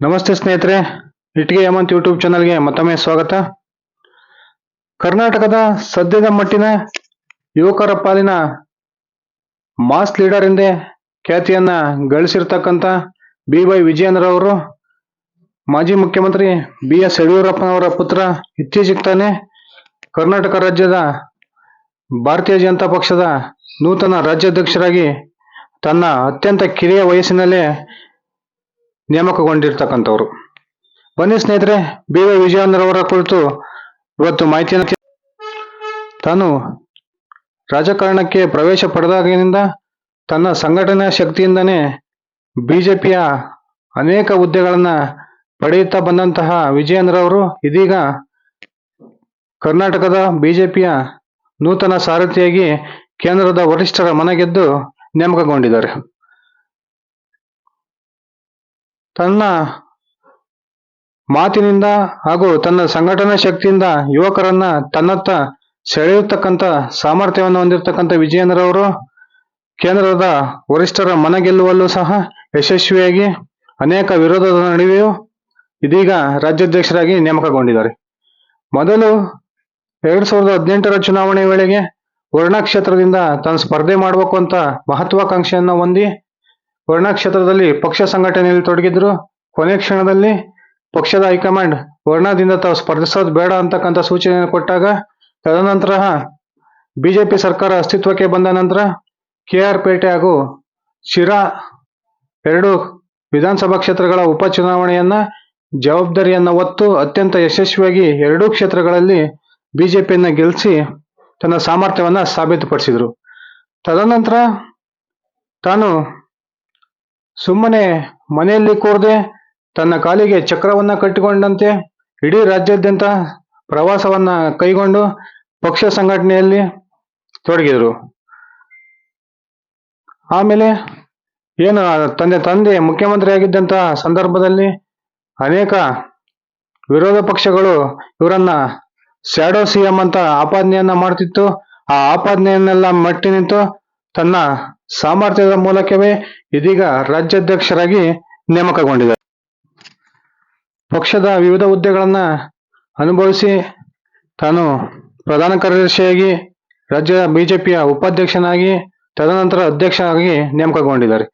ನಮಸ್ತೆ ಸ್ನೇಹಿತರೆ, ಇಟ್ಟಿಗೆ ಹೇಮಂತ್ ಯೂಟ್ಯೂಬ್ ಚಾನಲ್ಗೆ ಮತ್ತೊಮ್ಮೆ ಸ್ವಾಗತ. ಕರ್ನಾಟಕದ ಸದ್ಯದ ಮಟ್ಟಿನ ಯುವಕರ ಪಾಲಿನ ಮಾಸ್ ಲೀಡರ್ ಎಂದೇ ಖ್ಯಾತಿಯನ್ನ ಗಳಿಸಿರ್ತಕ್ಕಂಥ ಬಿ ವೈ ವಿಜಯೇಂದ್ರ ಮಾಜಿ ಮುಖ್ಯಮಂತ್ರಿ ಬಿ ಎಸ್ ಯಡಿಯೂರಪ್ಪನವರ ಪುತ್ರ ಇತ್ತೀಚೆಗೆ ತಾನೇ ಕರ್ನಾಟಕ ರಾಜ್ಯದ ಭಾರತೀಯ ಜನತಾ ಪಕ್ಷದ ನೂತನ ರಾಜ್ಯಾಧ್ಯಕ್ಷರಾಗಿ ತನ್ನ ಅತ್ಯಂತ ಕಿರಿಯ ವಯಸ್ಸಿನಲ್ಲೇ ನೇಮಕಗೊಂಡಿರ್ತಕ್ಕಂಥವ್ರು. ಬನ್ನಿ ಸ್ನೇಹಿತರೆ ಬಿ ವೈ ವಿಜಯೇಂದ್ರ ಅವರ ಕುರಿತು ಇವತ್ತು ಮಾಹಿತಿಯನ್ನು ತಾನು ರಾಜಕಾರಣಕ್ಕೆ ಪ್ರವೇಶ ಪಡೆದಾಗಿನಿಂದ ತನ್ನ ಸಂಘಟನಾ ಶಕ್ತಿಯಿಂದನೇ ಬಿಜೆಪಿಯ ಅನೇಕ ಹುದ್ದೆಗಳನ್ನ ಪಡೆಯುತ್ತಾ ಬಂದಂತಹ ವಿಜಯೇಂದ್ರ ಅವರು ಇದೀಗ ಕರ್ನಾಟಕದ ಬಿಜೆಪಿಯ ನೂತನ ಸಾರಥಿಯಾಗಿ ಕೇಂದ್ರದ ವರಿಷ್ಠರ ಮನಗೆದ್ದು ನೇಮಕಗೊಂಡಿದ್ದಾರೆ. ತನ್ನ ಮಾತಿನಿಂದ ಹಾಗೂ ತನ್ನ ಸಂಘಟನಾ ಶಕ್ತಿಯಿಂದ ಯುವಕರನ್ನ ತನ್ನತ್ತ ಸೆಳೆಯತಕ್ಕಂಥ ಸಾಮರ್ಥ್ಯವನ್ನು ಹೊಂದಿರತಕ್ಕಂಥ ವಿಜಯೇಂದ್ರ ಅವರು ಕೇಂದ್ರದ ವರಿಷ್ಠರ ಮನ ಗೆಲ್ಲುವಲ್ಲೂ ಸಹ ಯಶಸ್ವಿಯಾಗಿ ಅನೇಕ ವಿರೋಧದ ನಡುವೆಯೂ ಇದೀಗ ರಾಜ್ಯಾಧ್ಯಕ್ಷರಾಗಿ ನೇಮಕಗೊಂಡಿದ್ದಾರೆ. ಮೊದಲು ಎರಡ್ ಸಾವಿರದ ಹದಿನೆಂಟರ ಚುನಾವಣೆ ವೇಳೆಗೆ ವರ್ಣ ಕ್ಷೇತ್ರದಿಂದ ತಾನು ಸ್ಪರ್ಧೆ ಮಾಡಬೇಕು ಅಂತ ಮಹತ್ವಾಕಾಂಕ್ಷೆಯನ್ನು ಹೊಂದಿ ವರ್ಣ ಕ್ಷೇತ್ರದಲ್ಲಿ ಪಕ್ಷ ಸಂಘಟನೆಯಲ್ಲಿ ತೊಡಗಿದ್ರು. ಕೊನೆ ಕ್ಷಣದಲ್ಲಿ ಪಕ್ಷದ ಹೈಕಮಾಂಡ್ ವರ್ಣದಿಂದ ತಾವು ಸ್ಪರ್ಧಿಸೋದು ಬೇಡ ಅಂತಕ್ಕಂಥ ಸೂಚನೆ ಕೊಟ್ಟಾಗ, ತದನಂತರ ಬಿಜೆಪಿ ಸರ್ಕಾರ ಅಸ್ತಿತ್ವಕ್ಕೆ ಬಂದ ನಂತರ ಕೆ ಆರ್ ಪೇಟೆ ಹಾಗೂ ಶಿರಾ ಎರಡು ವಿಧಾನಸಭಾ ಕ್ಷೇತ್ರಗಳ ಉಪಚುನಾವಣೆಯನ್ನ ಜವಾಬ್ದಾರಿಯನ್ನ ಹೊತ್ತು ಅತ್ಯಂತ ಯಶಸ್ವಿಯಾಗಿ ಎರಡೂ ಕ್ಷೇತ್ರಗಳಲ್ಲಿ ಬಿಜೆಪಿಯನ್ನ ಗೆಲ್ಲಿಸಿ ತನ್ನ ಸಾಮರ್ಥ್ಯವನ್ನ ಸಾಬೀತುಪಡಿಸಿದ್ರು. ತದನಂತರ ತಾನು ಸುಮ್ಮನೆ ಮನೆಯಲ್ಲಿ ಕೂರದೆ ತನ್ನ ಕಾಲಿಗೆ ಚಕ್ರವನ್ನ ಕಟ್ಟಿಕೊಂಡಂತೆ ಇಡೀ ರಾಜ್ಯಾದ್ಯಂತ ಪ್ರವಾಸವನ್ನ ಕೈಗೊಂಡು ಪಕ್ಷ ಸಂಘಟನೆಯಲ್ಲಿ ತೊಡಗಿದರು. ಆಮೇಲೆ ಏನು ತಂದೆ ತಂದೆ ಮುಖ್ಯಮಂತ್ರಿ ಆಗಿದ್ದಂತ ಸಂದರ್ಭದಲ್ಲಿ ಅನೇಕ ವಿರೋಧ ಪಕ್ಷಗಳು ಇವರನ್ನ ಸ್ಯಾಡೋ ಸಿಎಂ ಅಂತ ಆಪಾದನೆಯನ್ನ ಮಾಡ್ತಿತ್ತು. ಆ ಆಪಾದನೆಯನ್ನೆಲ್ಲ ಮಟ್ಟಿ ನಿಂತು ತನ್ನ ಸಾಮರ್ಥ್ಯದ ಮೂಲಕವೇ ಇದೀಗ ರಾಜ್ಯಾಧ್ಯಕ್ಷರಾಗಿ ನೇಮಕಗೊಂಡಿದ್ದಾರೆ. ಪಕ್ಷದ ವಿವಿಧ ಹುದ್ದೆಗಳನ್ನ ಅನುಭವಿಸಿ ತಾನು ಪ್ರಧಾನ ಕಾರ್ಯದರ್ಶಿಯಾಗಿ ರಾಜ್ಯ ಬಿಜೆಪಿಯ ಉಪಾಧ್ಯಕ್ಷನಾಗಿ, ತದನಂತರ ಅಧ್ಯಕ್ಷರಾಗಿ ನೇಮಕಗೊಂಡಿದ್ದಾರೆ.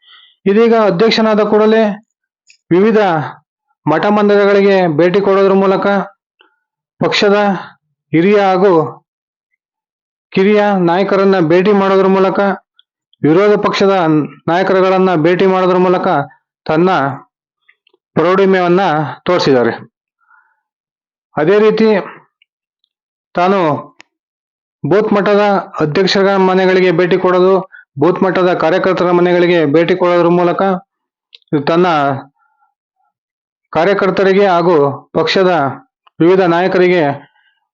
ಇದೀಗ ಅಧ್ಯಕ್ಷನಾದ ಕೂಡಲೇ ವಿವಿಧ ಮಠ ಮಂದಿರಗಳಿಗೆ ಭೇಟಿ ಕೊಡೋದ್ರ ಮೂಲಕ ಪಕ್ಷದ ಹಿರಿಯ ಹಾಗೂ ಕಿರಿಯ ನಾಯಕರನ್ನ ಭೇಟಿ ಮಾಡೋದ್ರ ಮೂಲಕ ವಿರೋಧ ಪಕ್ಷದ ನಾಯಕರುಗಳನ್ನ ಭೇಟಿ ಮಾಡೋದ್ರ ಮೂಲಕ ತನ್ನ ಪ್ರೌಢಿಮೆಯನ್ನ ತೋರಿಸಿದ್ದಾರೆ. ಅದೇ ರೀತಿ ತಾನು ಬೂತ್ ಮಟ್ಟದ ಅಧ್ಯಕ್ಷರ ಮನೆಗಳಿಗೆ ಭೇಟಿ ಕೊಡೋದು, ಬೂತ್ ಮಟ್ಟದ ಕಾರ್ಯಕರ್ತರ ಮನೆಗಳಿಗೆ ಭೇಟಿ ಕೊಡೋದ್ರ ಮೂಲಕ ತನ್ನ ಕಾರ್ಯಕರ್ತರಿಗೆ ಹಾಗೂ ಪಕ್ಷದ ವಿವಿಧ ನಾಯಕರಿಗೆ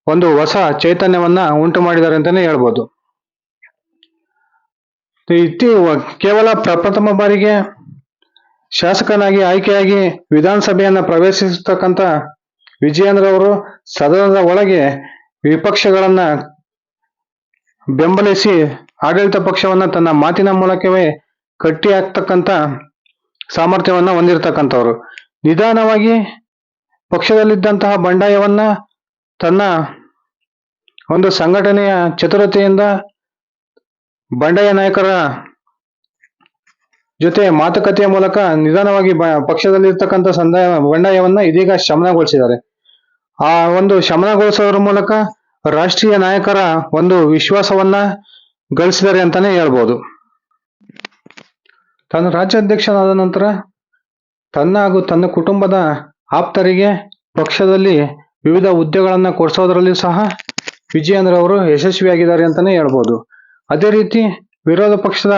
ಒಂದು ಹೊಸ ಚೈತನ್ಯವನ್ನ ಉಂಟು ಮಾಡಿದ್ದಾರೆ ಅಂತಾನೆ ಹೇಳ್ಬೋದು. ಇತ್ತಿ ಕೇವಲ ಪ್ರಪ್ರಥಮ ಬಾರಿಗೆ ಶಾಸಕನಾಗಿ ಆಯ್ಕೆಯಾಗಿ ವಿಧಾನಸಭೆಯನ್ನ ಪ್ರವೇಶಿಸತಕ್ಕಂತ ವಿಜಯೇಂದ್ರ ಅವರು ಸದನದ ಒಳಗೆ ವಿಪಕ್ಷಗಳನ್ನ ಬೆಂಬಲಿಸಿ ಆಡಳಿತ ಪಕ್ಷವನ್ನ ತನ್ನ ಮಾತಿನ ಮೂಲಕವೇ ಕಟ್ಟಿ ಹಾಕ್ತಕ್ಕಂತ ಸಾಮರ್ಥ್ಯವನ್ನ ಹೊಂದಿರತಕ್ಕಂಥವ್ರು. ನಿಧಾನವಾಗಿ ಪಕ್ಷದಲ್ಲಿದ್ದಂತಹ ಬಂಡಾಯವನ್ನ ತನ್ನ ಒಂದು ಸಂಘಟನೆಯ ಚತುರತೆಯಿಂದ ಬಂಡಾಯ ನಾಯಕರ ಜೊತೆ ಮಾತುಕತೆಯ ಮೂಲಕ ನಿಧಾನವಾಗಿ ಪಕ್ಷದಲ್ಲಿರ್ತಕ್ಕಂಥ ಸಂದಾಯ, ಬಂಡಾಯವನ್ನ ಇದೀಗ ಶಮನಗೊಳಿಸಿದ್ದಾರೆ. ಆ ಒಂದು ಶಮನಗೊಳಿಸೋದ್ರ ಮೂಲಕ ರಾಷ್ಟ್ರೀಯ ನಾಯಕರ ಒಂದು ವಿಶ್ವಾಸವನ್ನ ಗಳಿಸಿದ್ದಾರೆ ಅಂತಾನೆ ಹೇಳ್ಬೋದು. ತನ್ನ ರಾಜ್ಯಾಧ್ಯಕ್ಷನಾದ ನಂತರ ತನ್ನ ಹಾಗೂ ತನ್ನ ಕುಟುಂಬದ ಆಪ್ತರಿಗೆ ಪಕ್ಷದಲ್ಲಿ ವಿವಿಧ ಹುದ್ದೆಗಳನ್ನ ಕೊಡಿಸೋದ್ರಲ್ಲಿ ಸಹ ವಿಜಯೇಂದ್ರ ಅವರು ಯಶಸ್ವಿಯಾಗಿದ್ದಾರೆ ಅಂತಾನೆ ಹೇಳ್ಬೋದು. ಅದೇ ರೀತಿ ವಿರೋಧ ಪಕ್ಷದ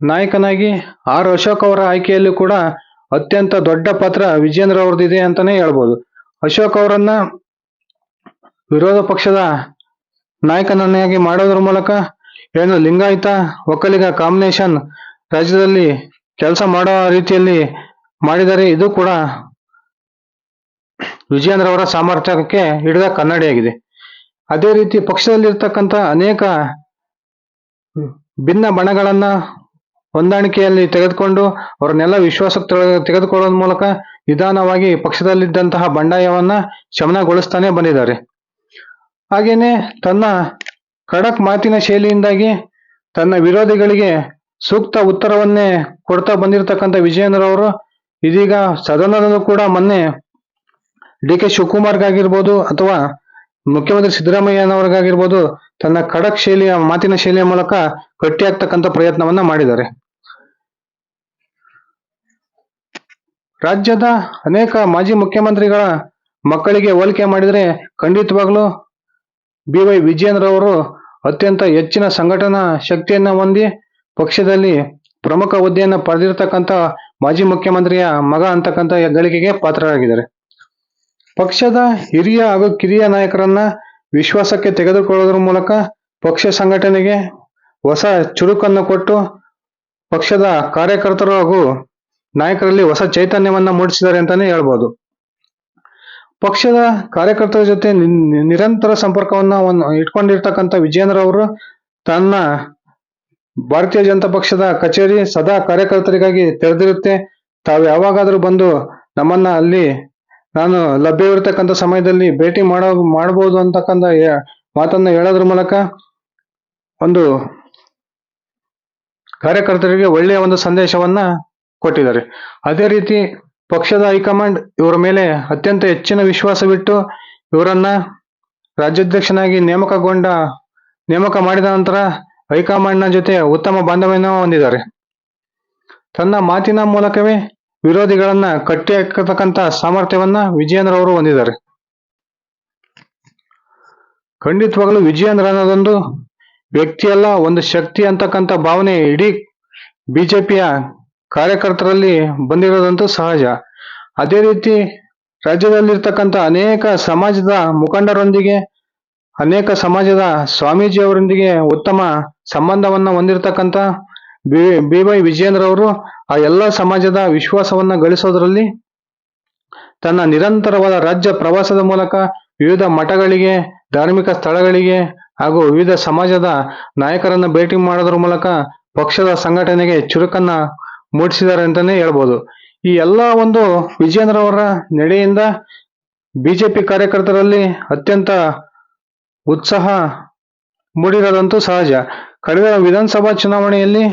ನಾಯಕನಾಗಿ ಆರ್ ಅಶೋಕ್ ಅವರ ಆಯ್ಕೆಯಲ್ಲೂ ಕೂಡ ಅತ್ಯಂತ ದೊಡ್ಡ ಪಾತ್ರ ವಿಜೇಂದ್ರ ಅವ್ರದ್ದಿದೆ ಅಂತಾನೆ ಹೇಳ್ಬೋದು. ಅಶೋಕ್ ಅವರನ್ನ ವಿರೋಧ ಪಕ್ಷದ ನಾಯಕನನ್ನಾಗಿ ಮಾಡೋದ್ರ ಮೂಲಕ ಏನು ಲಿಂಗಾಯತ, ಒಕ್ಕಲಿಗ, ಕಾಂಬಿನೇಷನ್ ರಾಜ್ಯದಲ್ಲಿ ಕೆಲಸ ಮಾಡೋ ರೀತಿಯಲ್ಲಿ ಮಾಡಿದರೆ ಇದು ಕೂಡ ವಿಜೇಂದ್ರ ಅವರ ಸಾಮರ್ಥ್ಯಕ್ಕೆ ಹಿಡಿದ ಕನ್ನಡಿಯಾಗಿದೆ. ಅದೇ ರೀತಿ ಪಕ್ಷದಲ್ಲಿರ್ತಕ್ಕಂಥ ಅನೇಕ ಭಿನ್ನ ಬಣಗಳನ್ನ ಹೊಂದಾಣಿಕೆಯಲ್ಲಿ ತೆಗೆದುಕೊಂಡು ಅವರನ್ನೆಲ್ಲ ವಿಶ್ವಾಸಕ್ಕೆ ತೆಗೆದುಕೊಳ್ಳೋದ್ ಮೂಲಕ ನಿಧಾನವಾಗಿ ಪಕ್ಷದಲ್ಲಿದ್ದಂತಹ ಬಂಡಾಯವನ್ನ ಶಮನಗೊಳಿಸ್ತಾನೆ ಬಂದಿದ್ದಾರೆ. ಹಾಗೇನೆ ತನ್ನ ಖಡಕ್ ಮಾತಿನ ಶೈಲಿಯಿಂದಾಗಿ ತನ್ನ ವಿರೋಧಿಗಳಿಗೆ ಸೂಕ್ತ ಉತ್ತರವನ್ನೇ ಕೊಡ್ತಾ ಬಂದಿರತಕ್ಕಂಥ ವಿಜಯೇಂದ್ರ ಅವರು ಇದೀಗ ಸದನದಲ್ಲೂ ಕೂಡ ಮೊನ್ನೆ ಡಿ ಕೆ ಶಿವಕುಮಾರ್ಗಾಗಿರ್ಬೋದು ಅಥವಾ ಮುಖ್ಯಮಂತ್ರಿ ಸಿದ್ದರಾಮಯ್ಯನವರಿಗಾಗಿರ್ಬೋದು ತನ್ನ ಖಡಕ್ ಶೈಲಿಯ ಮಾತಿನ ಶೈಲಿಯ ಮೂಲಕ ಗಟ್ಟಿಯಾಗ್ತಕ್ಕಂಥ ಪ್ರಯತ್ನವನ್ನ ಮಾಡಿದ್ದಾರೆ. ರಾಜ್ಯದ ಅನೇಕ ಮಾಜಿ ಮುಖ್ಯಮಂತ್ರಿಗಳ ಮಕ್ಕಳಿಗೆ ಹೋಲಿಕೆ ಮಾಡಿದರೆ ಖಂಡಿತವಾಗ್ಲೂ ಬಿ ವೈ ವಿಜಯೇಂದ್ರ ಅವರು ಅತ್ಯಂತ ಹೆಚ್ಚಿನ ಸಂಘಟನಾ ಶಕ್ತಿಯನ್ನ ಹೊಂದಿ ಪಕ್ಷದಲ್ಲಿ ಪ್ರಮುಖ ಹುದ್ದೆಯನ್ನು ಪಡೆದಿರತಕ್ಕಂಥ ಮಾಜಿ ಮುಖ್ಯಮಂತ್ರಿಯ ಮಗ ಅಂತಕ್ಕಂಥ ಗಳಿಕೆಗೆ ಪಾತ್ರರಾಗಿದ್ದಾರೆ. ಪಕ್ಷದ ಹಿರಿಯ ಹಾಗೂ ಕಿರಿಯ ನಾಯಕರನ್ನ ವಿಶ್ವಾಸಕ್ಕೆ ತೆಗೆದುಕೊಳ್ಳೋದ್ರ ಮೂಲಕ ಪಕ್ಷ ಸಂಘಟನೆಗೆ ಹೊಸ ಚುರುಕನ್ನು ಕೊಟ್ಟು ಪಕ್ಷದ ಕಾರ್ಯಕರ್ತರು ಹಾಗೂ ನಾಯಕರಲ್ಲಿ ಹೊಸ ಚೈತನ್ಯವನ್ನ ಮೂಡಿಸಿದ್ದಾರೆ ಅಂತಾನೆ ಹೇಳ್ಬೋದು. ಪಕ್ಷದ ಕಾರ್ಯಕರ್ತರ ಜೊತೆ ನಿರಂತರ ಸಂಪರ್ಕವನ್ನ ಒಂದು ಇಟ್ಕೊಂಡಿರ್ತಕ್ಕಂಥ ವಿಜೇಂದ್ರ ಅವರು ತನ್ನ ಭಾರತೀಯ ಜನತಾ ಪಕ್ಷದ ಕಚೇರಿ ಸದಾ ಕಾರ್ಯಕರ್ತರಿಗಾಗಿ ತೆರೆದಿರುತ್ತೆ. ತಾವು ಯಾವಾಗಾದ್ರೂ ಬಂದು ನಮ್ಮನ್ನ ಅಲ್ಲಿ ನಾನು ಲಭ್ಯವಿರತಕ್ಕಂಥ ಸಮಯದಲ್ಲಿ ಭೇಟಿ ಮಾಡೋ ಮಾಡಬಹುದು ಅಂತಕ್ಕಂಥ ಮಾತನ್ನ ಹೇಳೋದ್ರ ಮೂಲಕ ಒಂದು ಕಾರ್ಯಕರ್ತರಿಗೆ ಒಳ್ಳೆಯ ಒಂದು ಸಂದೇಶವನ್ನ ಕೊಟ್ಟಿದ್ದಾರೆ. ಅದೇ ರೀತಿ ಪಕ್ಷದ ಹೈಕಮಾಂಡ್ ಇವರ ಮೇಲೆ ಅತ್ಯಂತ ಹೆಚ್ಚಿನ ವಿಶ್ವಾಸವಿಟ್ಟು ಇವರನ್ನ ರಾಜ್ಯಾಧ್ಯಕ್ಷನಾಗಿ ನೇಮಕಗೊಂಡ, ನೇಮಕ ಮಾಡಿದ ನಂತರ ಹೈಕಮಾಂಡ್ನ ಜೊತೆ ಉತ್ತಮ ಬಾಂಧವ್ಯನ ಹೊಂದಿದ್ದಾರೆ. ತನ್ನ ಮಾತಿನ ಮೂಲಕವೇ ವಿರೋಧಿಗಳನ್ನ ಕಟ್ಟಿ ಹಾಕತಕ್ಕಂತ ಸಾಮರ್ಥ್ಯವನ್ನ ವಿಜಯೇಂದ್ರ ಅವರು ಹೊಂದಿದ್ದಾರೆ. ಖಂಡಿತವಾಗಲೂ ವಿಜಯೇಂದ್ರ ಅನ್ನೋದೊಂದು ವ್ಯಕ್ತಿಯಲ್ಲ, ಒಂದು ಶಕ್ತಿ ಅಂತಕ್ಕಂಥ ಭಾವನೆ ಇಡೀ ಬಿಜೆಪಿಯ ಕಾರ್ಯಕರ್ತರಲ್ಲಿ ಬಂದಿರೋದಂತೂ ಸಹಜ. ಅದೇ ರೀತಿ ರಾಜ್ಯದಲ್ಲಿರ್ತಕ್ಕಂಥ ಅನೇಕ ಸಮಾಜದ ಮುಖಂಡರೊಂದಿಗೆ, ಅನೇಕ ಸಮಾಜದ ಸ್ವಾಮೀಜಿಯವರೊಂದಿಗೆ ಉತ್ತಮ ಸಂಬಂಧವನ್ನ ಹೊಂದಿರತಕ್ಕಂಥ ಬಿ ಬಿ ವೈ ವಿಜಯೇಂದ್ರ ಅವರು ಆ ಎಲ್ಲ ಸಮಾಜದ ವಿಶ್ವಾಸವನ್ನ ಗಳಿಸೋದ್ರಲ್ಲಿ ತನ್ನ ನಿರಂತರವಾದ ರಾಜ್ಯ ಪ್ರವಾಸದ ಮೂಲಕ ವಿವಿಧ ಮಠಗಳಿಗೆ, ಧಾರ್ಮಿಕ ಸ್ಥಳಗಳಿಗೆ ಹಾಗೂ ವಿವಿಧ ಸಮಾಜದ ನಾಯಕರನ್ನ ಭೇಟಿ ಮಾಡೋದ್ರ ಮೂಲಕ ಪಕ್ಷದ ಸಂಘಟನೆಗೆ ಚುರುಕನ್ನ ಮೂಡಿಸಿದ್ದಾರೆ ಅಂತಾನೆ ಹೇಳ್ಬೋದು. ಈ ಎಲ್ಲ ಒಂದು ವಿಜೇಂದ್ರ ಅವರ ನಡೆಯಿಂದ ಬಿಜೆಪಿ ಕಾರ್ಯಕರ್ತರಲ್ಲಿ ಅತ್ಯಂತ ಉತ್ಸಾಹ ಮೂಡಿರೋದಂತೂ ಸಹಜ. ಕಳೆದ ವಿಧಾನಸಭಾ ಚುನಾವಣೆಯಲ್ಲಿ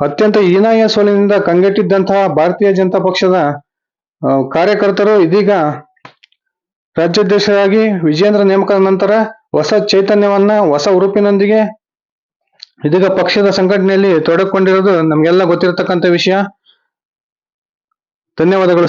ಅತ್ಯಂತ ಹೀನಾಯ ಸೋಲಿನಿಂದ ಕಂಗೆಟ್ಟಿದ್ದಂತಹ ಭಾರತೀಯ ಜನತಾ ಪಕ್ಷದ ಕಾರ್ಯಕರ್ತರು ಇದೀಗ ರಾಜ್ಯಾಧ್ಯಕ್ಷರಾಗಿ ವಿಜೇಂದ್ರ ನೇಮಕದ ನಂತರ ಹೊಸ ಚೈತನ್ಯವನ್ನ, ಹೊಸ ಹುರುಪಿನೊಂದಿಗೆ ಇದೀಗ ಪಕ್ಷದ ಸಂಘಟನೆಯಲ್ಲಿ ತೊಡಗಿಕೊಂಡಿರೋದು ನಮ್ಗೆಲ್ಲ ಗೊತ್ತಿರತಕ್ಕಂತ ವಿಷಯ. ಧನ್ಯವಾದಗಳು.